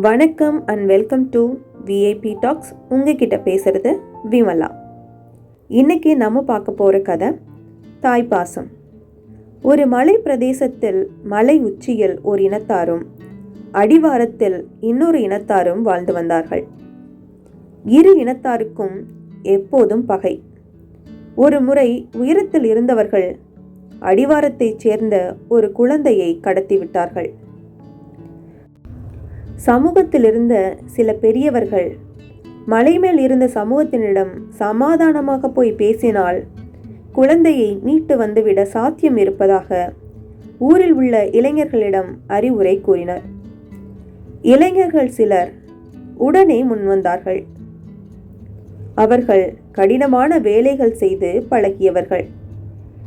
வணக்கம் and welcome to VIP talks உங்ககிட்ட பேசுறது விமலா. இன்னைக்கு நம்ம பார்க்க போகிற கதை தாய்ப்பாசம். ஒரு மலை பிரதேசத்தில் மலை உச்சியில் ஒரு இனத்தாரும் அடிவாரத்தில் இன்னொரு இனத்தாரும் வாழ்ந்து வந்தார்கள். இரு இனத்தாருக்கும் எப்போதும் பகை. ஒரு முறை உயரத்தில் இருந்தவர்கள் அடிவாரத்தைச் சேர்ந்த ஒரு குழந்தையை கடத்திவிட்டார்கள். சமூகத்தில் இருந்த சில பெரியவர்கள் மலை மேல் இருந்த சமூகத்தினிடம் சமாதானமாக போய் பேசினால் குழந்தையை மீட்டு வந்துவிட சாத்தியம் இருப்பதாக ஊரில் உள்ள இளைஞர்களிடம் அறிவுரை கூறினர். இளைஞர்கள் சிலர் உடனே முன்வந்தார்கள் அவர்கள் கடினமான வேலைகள் செய்து பழகியவர்கள்.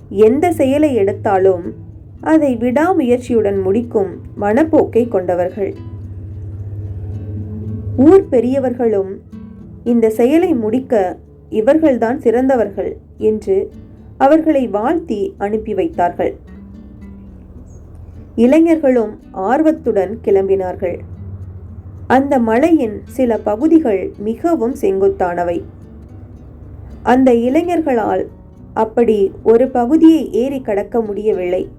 எந்த செயலை எடுத்தாலும் அதை விடாமுயற்சியுடன் முடிக்கும் மனப்போக்கை கொண்டவர்கள். ஊர் பெரியவர்களும் இந்த செயலை முடிக்க இவர்கள்தான் சிறந்தவர்கள் என்று அவர்களை வாழ்த்தி அனுப்பி வைத்தார்கள். இளைஞர்களும் ஆர்வத்துடன் கிளம்பினார்கள். அந்த மலையின் சில பகுதிகள் மிகவும் செங்குத்தானவை. அந்த இளைஞர்களால் அப்படி ஒரு பகுதியை ஏறி கடக்க முடியவில்லை.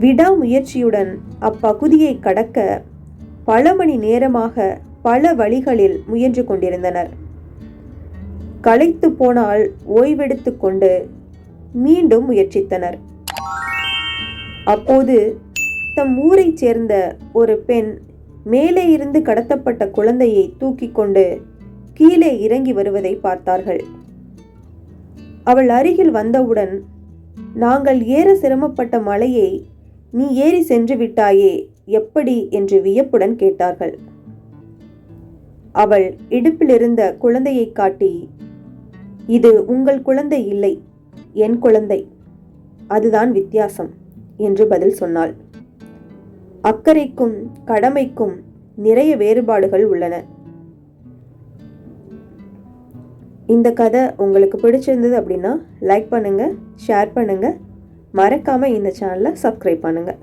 விடாமுயற்சியுடன் அப்பகுதியை கடக்க பல மணி நேரமாக பல வழிகளில் முயன்று கொண்டிருந்தனர். களைத்து போனால் ஓய்வெடுத்து கொண்டு மீண்டும் முயற்சித்தனர். அப்போது தம் ஊரைச் சேர்ந்த ஒரு பெண் மேலே இருந்து கடத்தப்பட்ட குழந்தையை தூக்கி கொண்டு கீழே இறங்கி வருவதை பார்த்தார்கள். அவள் அருகில் வந்தவுடன் நாங்கள் ஏற சிரமப்பட்ட மலையை நீ ஏறி சென்று விட்டாயே எப்படி என்று வியப்புடன் கேட்டார்கள். அவள் இடுப்பிலிருந்த குழந்தையை காட்டி இது உங்கள் குழந்தை இல்லை என் குழந்தை. அதுதான் வித்தியாசம் என்று பதில் சொன்னாள். அக்கறைக்கும் கடமைக்கும் நிறைய வேறுபாடுகள் உள்ளன. இந்த கதை உங்களுக்கு பிடிச்சிருந்தது அப்படின்னா லைக் பண்ணுங்கள் ஷேர் பண்ணுங்கள் மறக்காமல் இந்த சேனலை சப்ஸ்கிரைப் பண்ணுங்கள்